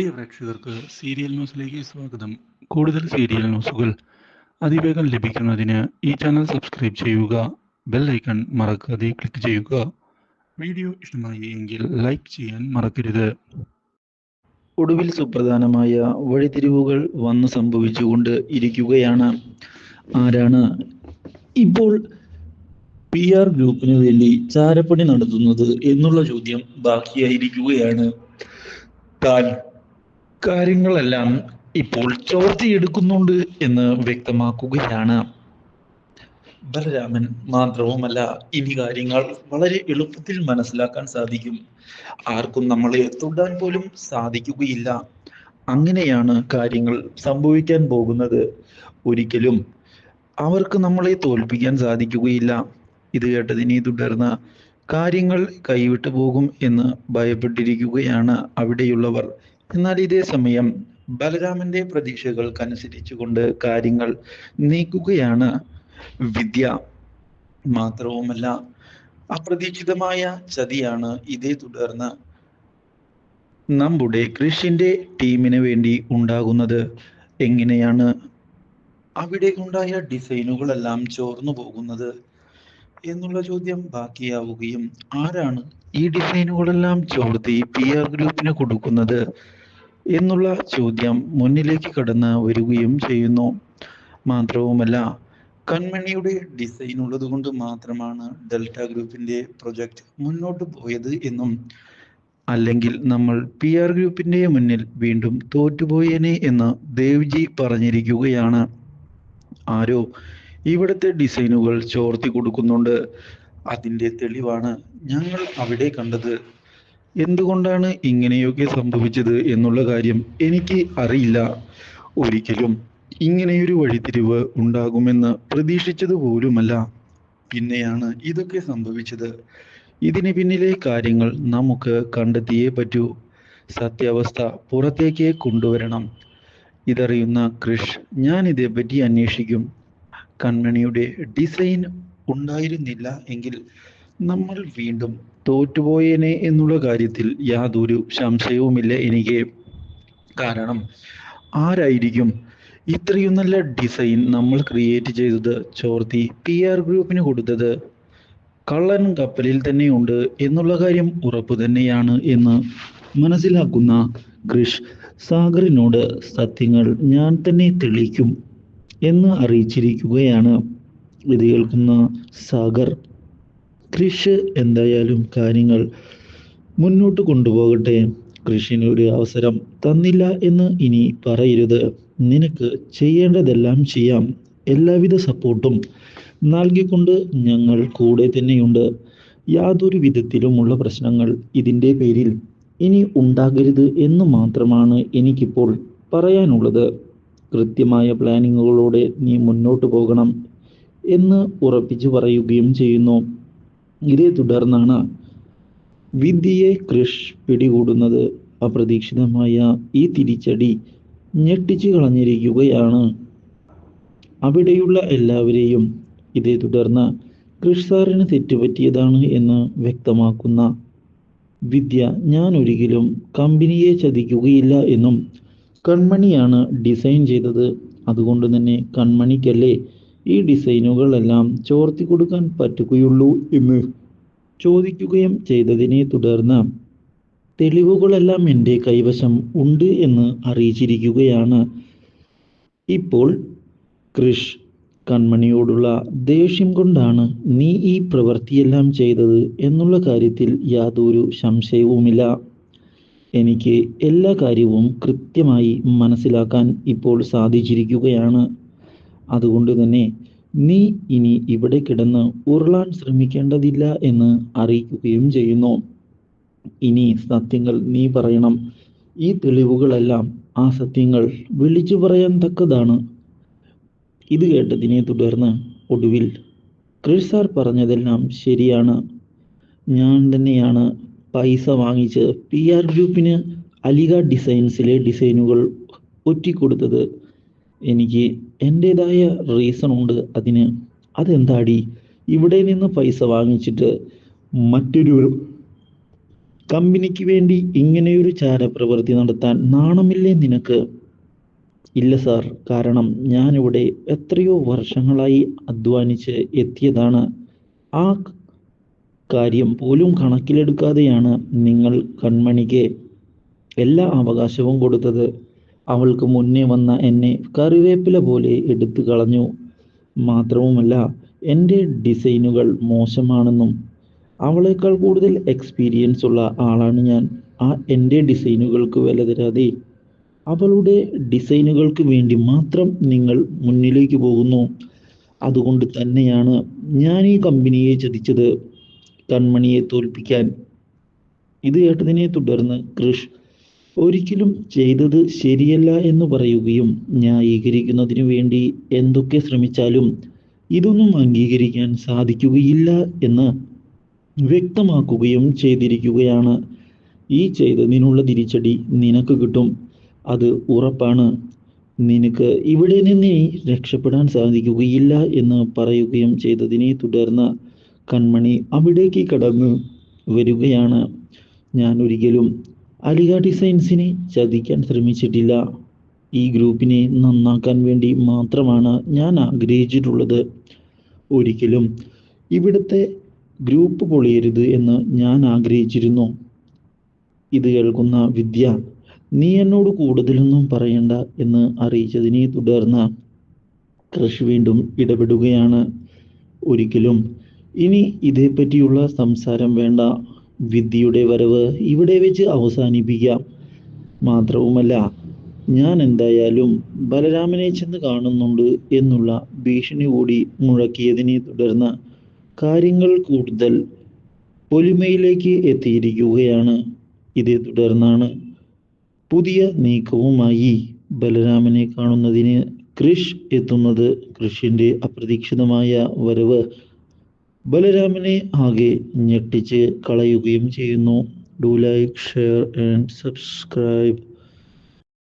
പ്രിയ പ്രേക്ഷകർക്ക് സീരിയൽ ന്യൂസിലേക്ക് സ്വാഗതം. കൂടുതൽ സീരിയൽ ന്യൂസുകൾ അതിവേഗം ലഭിക്കുന്നതിന് ഈ ചാനൽ സബ്സ്ക്രൈബ് ചെയ്യുക ബെൽ ഐക്കൺ മറക്കാതെ ക്ലിക്ക് ചെയ്യുക. വീഡിയോ ഇഷ്ടമായി എങ്കിൽ ലൈക്ക് ചെയ്യാൻ മറക്കരുത്. ഒടുവിൽ സുപ്രധാനമായ വഴിതിരിവുകൾ വന്നു സംഭവിച്ചുകൊണ്ട് ഇരിക്കുകയാണ്. ആരാണ് ഇപ്പോൾ പി ആർ ഗ്രൂപ്പിന് വേണ്ടി ചാരപ്പണി നടത്തുന്നത് എന്നുള്ള ചോദ്യം ബാക്കിയായിരിക്കുകയാണ്. താൻ കാര്യങ്ങളെല്ലാം ഇപ്പോൾ ചോർത്തിയെടുക്കുന്നുണ്ട് എന്ന് വ്യക്തമാക്കുകയാണ്. ബലരാമൻ മാത്രവുമല്ല ഇനി കാര്യങ്ങൾ വളരെ എളുപ്പത്തിൽ മനസ്സിലാക്കാൻ സാധിക്കും. ആർക്കും നമ്മളെ തൊടാൻ പോലും സാധിക്കുകയില്ല. അങ്ങനെയാണ് കാര്യങ്ങൾ സംഭവിക്കാൻ പോകുന്നത്. ഒരിക്കലും അവർക്ക് നമ്മളെ തോൽപ്പിക്കാൻ സാധിക്കുകയില്ല. ഇത് കേട്ടതിനെ തുടർന്ന് കാര്യങ്ങൾ കൈവിട്ടു പോകും എന്ന് ഭയപ്പെട്ടിരിക്കുകയാണ് അവിടെയുള്ളവർ. എന്നാൽ ഇതേ സമയം ബലരാമന്റെ പ്രതീക്ഷകൾക്കനുസരിച്ചുകൊണ്ട് കാര്യങ്ങൾ നീക്കുകയാണ് വിദ്യ. മാത്രവുമല്ല അപ്രതീക്ഷിതമായ ചതിയാണ് ഇതേ തുടർന്ന് നമ്മുടെ കൃഷിന്റെ ടീമിന് വേണ്ടി ഉണ്ടാകുന്നത്. എങ്ങനെയാണ്? അവിടെ ഉണ്ടായ ഡിസൈനുകളെല്ലാം ചോർന്നു പോകുന്നത് എന്നുള്ള ചോദ്യം ബാക്കിയാവുകയും ആരാണ് ഈ ഡിസൈനുകളെല്ലാം ചോർത്തി പി ആർ ഗ്രൂപ്പിന് കൊടുക്കുന്നത്? എന്നുള്ള ചോദ്യം മുന്നിലേക്ക് കടന്ന് വരികയും ചെയ്യുന്നു. മാത്രവുമല്ല കൺമണിയുടെ ഡിസൈൻ ഉള്ളത് കൊണ്ട് മാത്രമാണ് ഡെൽറ്റ ഗ്രൂപ്പിന്റെ പ്രൊജക്ട് മുന്നോട്ട് പോയത് എന്നും അല്ലെങ്കിൽ നമ്മൾ പി ആർ ഗ്രൂപ്പിന്റെ മുന്നിൽ വീണ്ടും തോറ്റുപോയേനെ എന്ന് ദേവ്ജി പറഞ്ഞിരിക്കുകയാണ്. ആരോ ഇവിടുത്തെ ഡിസൈനുകൾ ചോർത്തി കൊടുക്കുന്നുണ്ട്. അതിന്റെ തെളിവാണ് ഞങ്ങൾ അവിടെ കണ്ടത്. എന്തുകൊണ്ടാണ് ഇങ്ങനെയൊക്കെ സംഭവിച്ചത് എന്നുള്ള കാര്യം എനിക്ക് അറിയില്ല. ഒരിക്കലും ഇങ്ങനെയൊരു വഴിത്തിരിവ് ഉണ്ടാകുമെന്ന് പ്രതീക്ഷിച്ചത് പോലുമല്ല. പിന്നെയാണ് ഇതൊക്കെ സംഭവിച്ചത്. ഇതിന് പിന്നിലെ കാര്യങ്ങൾ നമുക്ക് കണ്ടെത്തിയേ പറ്റൂ. സത്യാവസ്ഥ പുറത്തേക്ക് കൊണ്ടുവരണം. ഇതറിയുന്ന കൃഷ് ഞാൻ ഇതേപ്പറ്റി അന്വേഷിക്കും. കൺമണിയുടെ ഡിസൈൻ ഉണ്ടായിരുന്നില്ല എങ്കിൽ നമ്മൾ വീണ്ടും തോറ്റുപോയേനെ എന്നുള്ള കാര്യത്തിൽ യാതൊരു സംശയവുമില്ല എനിക്ക്. കാരണം ആരായിരിക്കും ഇത്രയും നല്ല ഡിസൈൻ നമ്മൾ ക്രിയേറ്റ് ചെയ്തത്? ചോർത്തി പി ആർ ഗ്രൂപ്പിന് കൊടുത്തത് കള്ളൻ കപ്പലിൽ തന്നെയുണ്ട് എന്നുള്ള കാര്യം ഉറപ്പു തന്നെയാണ് എന്ന് മനസ്സിലാക്കുന്ന കൃഷ് സാഗറിനോട് സത്യങ്ങൾ ഞാൻ തന്നെ തെളിക്കും എന്ന് അറിയിച്ചിരിക്കുകയാണ്. ഇത് കേൾക്കുന്ന സാഗർ കൃഷ് എന്തായാലും കാര്യങ്ങൾ മുന്നോട്ട് കൊണ്ടുപോകട്ടെ. കൃഷിന് ഒരു അവസരം തന്നില്ല എന്ന് ഇനി പറയരുത്. നിനക്ക് ചെയ്യേണ്ടതെല്ലാം ചെയ്യാം. എല്ലാവിധ സപ്പോർട്ടും നൽകിക്കൊണ്ട് ഞങ്ങൾ കൂടെ തന്നെയുണ്ട്. യാതൊരു വിധത്തിലുമുള്ള പ്രശ്നങ്ങൾ ഇതിന്റെ പേരിൽ ഇനി ഉണ്ടാകരുത് എന്ന് മാത്രമാണ് എനിക്കിപ്പോൾ പറയാനുള്ളത്. കൃത്യമായ പ്ലാനിങ്ങുകളോടെ നീ മുന്നോട്ട് പോകണം എന്ന് ഉറപ്പിച്ചു പറയുകയും ചെയ്യുന്നു. ഇതേ തുടർന്നാണ് വിദ്യയെ ക്രിഷ് പിടികൂടുന്നത്. അപ്രതീക്ഷിതമായ ഈ തിരിച്ചടി ഞെട്ടിച്ചു കളഞ്ഞിരിക്കുകയാണ്. അവിടെയുള്ള എല്ലാവരെയും ഇതേ തുടർന്ന് കൃഷ് സാറിന് തെറ്റുപറ്റിയതാണ് എന്ന് വ്യക്തമാക്കുന്ന വിദ്യ ഞാൻ ഒരിക്കലും കമ്പനിയെ ചതിക്കുകയില്ല എന്നും കൺമണിയാണ് ഡിസൈൻ ചെയ്തത്. അതുകൊണ്ട് തന്നെ കൺമണിക്കല്ലേ ഈ ഡിസൈനുകളെല്ലാം ചോർത്തി കൊടുക്കാൻ പറ്റുകയുള്ളൂ എന്ന് ചോദിക്കുകയും ചെയ്തതിനെ തുടർന്ന് തെളിവുകളെല്ലാം എന്റെ കൈവശം ഉണ്ട് എന്ന് അറിയിച്ചിരിക്കുകയാണ്. ഇപ്പോൾ കൃഷ് കൺമണിയോടുള്ള ദേഷ്യം കൊണ്ടാണ് നീ ഈ പ്രവൃത്തിയെല്ലാം ചെയ്തത് എന്നുള്ള കാര്യത്തിൽ യാതൊരു സംശയവുമില്ല. എനിക്ക് എല്ലാ കാര്യവും കൃത്യമായി മനസ്സിലാക്കാൻ ഇപ്പോൾ സാധിച്ചിരിക്കുകയാണ്. അതുകൊണ്ട് തന്നെ നീ ഇനി ഇവിടെ കിടന്ന് ഉരുളാൻ ശ്രമിക്കേണ്ടതില്ല എന്ന് അറിയിക്കുകയും ചെയ്യുന്നു. ഇനി സത്യങ്ങൾ നീ പറയണം. ഈ തെളിവുകളെല്ലാം ആ സത്യങ്ങൾ വിളിച്ചു പറയാൻ തക്കതാണ്. ഇത് കേട്ടതിനെ തുടർന്ന് ഒടുവിൽ ക്രിഷ് സാർ പറഞ്ഞതെല്ലാം ശരിയാണ്. ഞാൻ തന്നെയാണ് പൈസ വാങ്ങിച്ച് പി ആർ ഗ്രൂപ്പിന് അലിഗ ഡിസൈൻസിലെ ഡിസൈനുകൾ ഒറ്റിക്കൊടുത്തത്. എനിക്ക് എന്റെതായ റീസൺ ഉണ്ട് അതിന്. അതെന്താടി? ഇവിടെ നിന്ന് പൈസ വാങ്ങിച്ചിട്ട് മറ്റൊരു കമ്പനിക്ക് വേണ്ടി ഇങ്ങനെയൊരു ചാരപ്രവൃത്തി നടത്താൻ നാണമില്ലേ നിനക്ക്? ഇല്ല സാർ കാരണം ഞാനിവിടെ എത്രയോ വർഷങ്ങളായി അധ്വാനിച്ച് എത്തിയതാണ്. ആ കാര്യം പോലും കണക്കിലെടുക്കാതെയാണ് നിങ്ങൾ കൺമണിക്ക് എല്ലാ അവകാശവും കൊടുത്തത്. അവൾക്ക് മുന്നേ വന്ന എന്നെ കറിവേപ്പില പോലെ എടുത്തു കളഞ്ഞു. മാത്രവുമല്ല എന്റെ ഡിസൈനുകൾ മോശമാണെന്നും അവളേക്കാൾ കൂടുതൽ എക്സ്പീരിയൻസ് ഉള്ള ആളാണ് ഞാൻ. ആ എന്റെ ഡിസൈനുകൾക്ക് വില തരാതെ അവളുടെ ഡിസൈനുകൾക്ക് വേണ്ടി മാത്രം നിങ്ങൾ മുന്നിലേക്ക് പോകുന്നു. അതുകൊണ്ട് തന്നെയാണ് ഞാൻ ഈ കമ്പനിയെ ചതിച്ചത്. കൺമണിയെ തോൽപ്പിക്കാൻ. ഇത് കേട്ടതിനെ തുടർന്ന് കൃഷ് ഒരിക്കലും ചെയ്തത് ശരിയല്ല എന്ന് പറയുകയും ന്യായീകരിക്കുന്നതിനു വേണ്ടി എന്തൊക്കെ ശ്രമിച്ചാലും ഇതൊന്നും അംഗീകരിക്കാൻ സാധിക്കുകയില്ല എന്ന് വ്യക്തമാക്കുകയും ചെയ്തിരിക്കുകയാണ്. ഈ ചെയ്തതിനുള്ള തിരിച്ചടി നിനക്ക് കിട്ടും. അത് ഉറപ്പാണ്. നിനക്ക് ഇവിടെ നിന്ന് രക്ഷപ്പെടാൻ സാധിക്കുകയില്ല എന്ന് പറയുകയും ചെയ്തതിനെ തുടർന്ന് കൺമണി അവിടേക്ക് കടന്ന് വരികയാണ്. ഞാൻ ഒരിക്കലും അലിഗ ഡിസൈൻസിനെ ചതിക്കാൻ ശ്രമിച്ചിട്ടില്ല. ഈ ഗ്രൂപ്പിനെ നന്നാക്കാൻ വേണ്ടി മാത്രമാണ് ഞാൻ ആഗ്രഹിച്ചിട്ടുള്ളത്. ഒരിക്കലും ഇവിടുത്തെ ഗ്രൂപ്പ് പൊളിയരുത് എന്ന് ഞാൻ ആഗ്രഹിച്ചിരുന്നു. ഇത് കേൾക്കുന്ന വിദ്യ നീ എന്നോട് കൂടുതലൊന്നും പറയണ്ട എന്ന് അറിയിച്ചതിനെ തുടർന്ന് കൃഷി വീണ്ടും ഇടപെടുകയാണ്. ഒരിക്കലും ഇനി ഇതേപ്പറ്റിയുള്ള സംസാരം വേണ്ട. വിദ്യയുടെ വരവ് ഇവിടെ വെച്ച് അവസാനിപ്പിക്കാം. മാത്രവുമല്ല ഞാൻ എന്തായാലും ബലരാമനെ ചെന്ന് കാണുന്നുണ്ട് എന്നുള്ള ഭീഷണി കൂടി മുഴക്കിയതിനെ തുടർന്ന് കാര്യങ്ങൾ കൂടുതൽ പൊലിമയിലേക്ക് എത്തിയിരിക്കുകയാണ്. ഇതേ തുടർന്നാണ് പുതിയ നീക്കവുമായി ബലരാമനെ കാണുന്നതിന് കൃഷ് എത്തുന്നത്. കൃഷിന്റെ അപ്രതീക്ഷിതമായ വരവ് ബലരാമനെ ആകെ ഞെട്ടിച്ച് കളയുകയും ചെയ്യുന്നു. Do like share and subscribe